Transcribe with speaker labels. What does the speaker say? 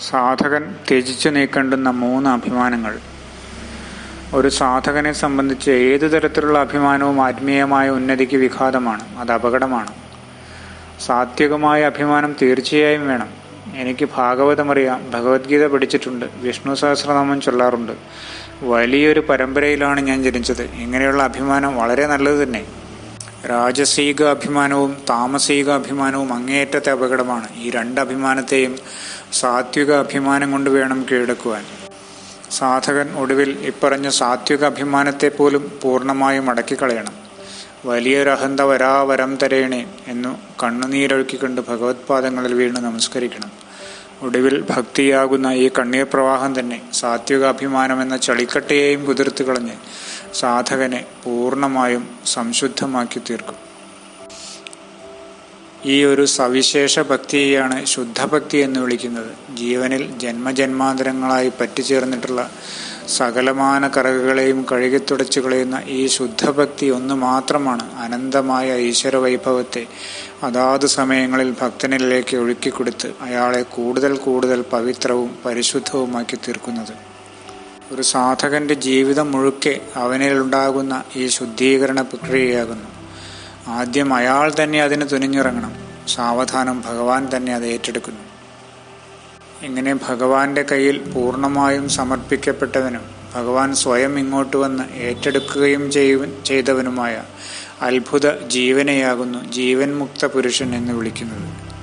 Speaker 1: സാധകൻ ത്യജിച്ചു നീക്കേണ്ടുന്ന മൂന്ന് അഭിമാനങ്ങൾ. ഒരു സാധകനെ സംബന്ധിച്ച് ഏതു തരത്തിലുള്ള അഭിമാനവും ആത്മീയമായ ഉന്നതിക്ക് വിഘാതമാണ്. അത് അപകടമാണ്. സാത്വികമായ അഭിമാനം തീർച്ചയായും വേണം. എനിക്ക് ഭാഗവതമറിയാം ഭഗവത്ഗീത പഠിച്ചിട്ടുണ്ട്. വിഷ്ണു സഹസ്രനാമം ചൊല്ലാറുണ്ട്. വലിയൊരു പരമ്പരയിലാണ് ഞാൻ ജനിച്ചത്. ഇങ്ങനെയുള്ള അഭിമാനം വളരെ നല്ലത് തന്നെ. രാജസീക അഭിമാനവും താമസീക അഭിമാനവും അങ്ങേയറ്റത്തെ അപകടമാണ്. ഈ രണ്ട് അഭിമാനത്തെയും സാത്വിക അഭിമാനം കൊണ്ട് വേണം കീഴടക്കുവാൻ. സാധകൻ ഒടുവിൽ ഇപ്പറഞ്ഞ സാത്വിക അഭിമാനത്തെ പോലും പൂർണമായും അടക്കിക്കളയണം. വലിയൊരഹന്ത വരാവരം വരാ വരം തരേണേ എന്നു കണ്ണുനീരൊഴുക്കിക്കൊണ്ട് ഭഗവത്പാദങ്ങളിൽ വീണ് നമസ്കരിക്കണം. ഒടുവിൽ ഭക്തിയാകുന്ന ഈ കണ്ണീർ പ്രവാഹം തന്നെ സാത്വികാഭിമാനം എന്ന ചളിക്കട്ടയെയും കുതിർത്ത് കളഞ്ഞ് സാധകനെ പൂർണമായും സംശുദ്ധമാക്കി തീർക്കും ഈ ഒരു സവിശേഷ ഭക്തിയെയാണ് ശുദ്ധഭക്തി എന്ന് വിളിക്കുന്നത്. ജീവനിൽ ജന്മജന്മാന്തരങ്ങളായി പറ്റിച്ചേർന്നിട്ടുള്ള സകലമാന കറകുകളെയും കഴുകിത്തുടച്ചു കളയുന്ന ഈ ശുദ്ധഭക്തി ഒന്ന് മാത്രമാണ് അനന്തമായ ഈശ്വര വൈഭവത്തെ അതാത് സമയങ്ങളിൽ ഭക്തനിലേക്ക് ഒഴുക്കിക്കൊടുത്ത് അയാളെ കൂടുതൽ കൂടുതൽ പവിത്രവും പരിശുദ്ധവുമാക്കി തീർക്കുന്നത്. ഒരു സാധകന്റെ ജീവിതം മുഴുക്കെ അവനിലുണ്ടാകുന്ന ഈ ശുദ്ധീകരണ പ്രക്രിയയാകുന്നു. ആദ്യം അയാൾ തന്നെ അതിന് തുനിഞ്ഞിറങ്ങണം. സാവധാനം ഭഗവാൻ തന്നെ അത് ഏറ്റെടുക്കുന്നു. ഇങ്ങനെ ഭഗവാന്റെ കയ്യിൽ പൂർണമായും സമർപ്പിക്കപ്പെട്ടവനും ഭഗവാൻ സ്വയം ഇങ്ങോട്ട് വന്ന് ഏറ്റെടുക്കുകയും ചെയ്യുവൻ ചെയ്തവനുമായ അത്ഭുത ജീവനെയാകുന്നു ജീവൻ മുക്ത പുരുഷൻ എന്ന് വിളിക്കുന്നത്.